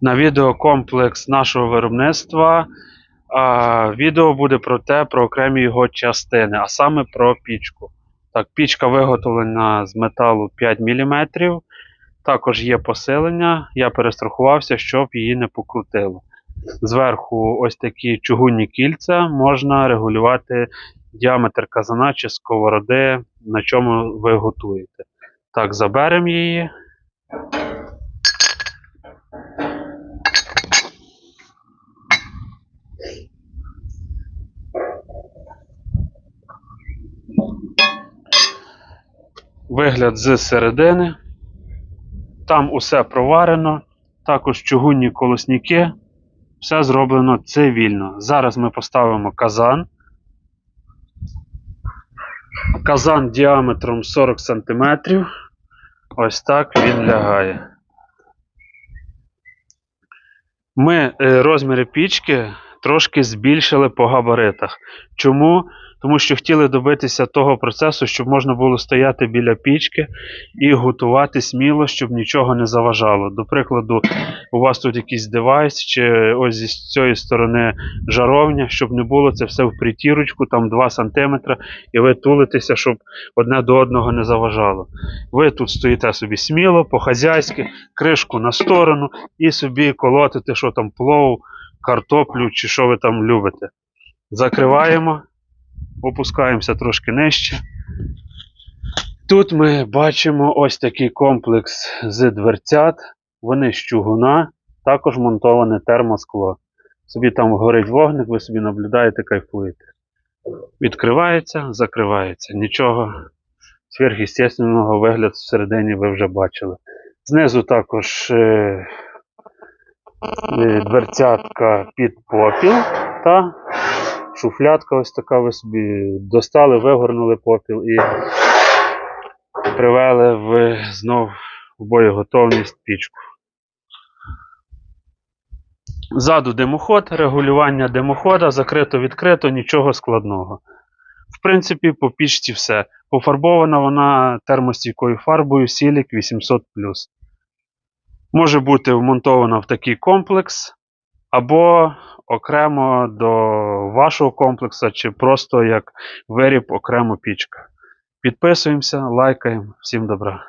на відеокомплекс нашого виробництва. Відео буде про те, про окремі його частини, а саме про пічку. Так, пічка виготовлена з металу 5 мм. Також є посилення. Я перестрахувався, щоб її не покрутило. Зверху ось такі чугунні кільця можна регулювати діаметр казана чи сковороди, на чому ви готуєте. Так, заберемо її. Вигляд з середини. Там усе проварено. Також чугунні колосники. Все зроблено цивільно. Зараз ми поставимо казан. Казан діаметром 40 см. Ось так він лягає. Ми е, розміри пічки трошки збільшили по габаритах. Чому? Тому що хотіли добитися того процесу, щоб можна було стояти біля пічки і готувати сміло, щоб нічого не заважало. До прикладу, у вас тут якийсь девайс, чи ось зі цієї сторони жаровня, щоб не було це все в притірочку, там 2 см, і ви тулитеся, щоб одне до одного не заважало. Ви тут стоїте собі сміло, по-хазяйськи, кришку на сторону і собі колотите, що там плов, картоплю чи що ви там любите. Закриваємо, опускаємося трошки нижче. Тут ми бачимо ось такий комплекс з дверцят. Вони з чугуна, також монтоване термоскло. Собі там горить вогник, ви собі наблюдаєте, кайфуєте. Відкривається, закривається. Нічого сверхъестественного вигляд всередині ви вже бачили. Знизу також е, дверцятка під попіл та шуфлятка ось така ви собі достали, вигорнули попіл і привели в знов в боєготовність пічку. Ззаду димоход, регулювання димохода, закрито-відкрито, нічого складного. В принципі, по пічці все. Пофарбована вона термостійкою фарбою Silic 800. Може бути вмонтована в такий комплекс, або окремо до вашого комплексу, чи просто як виріб окремо пічка. Підписуємося, лайкаємо. Всім добра.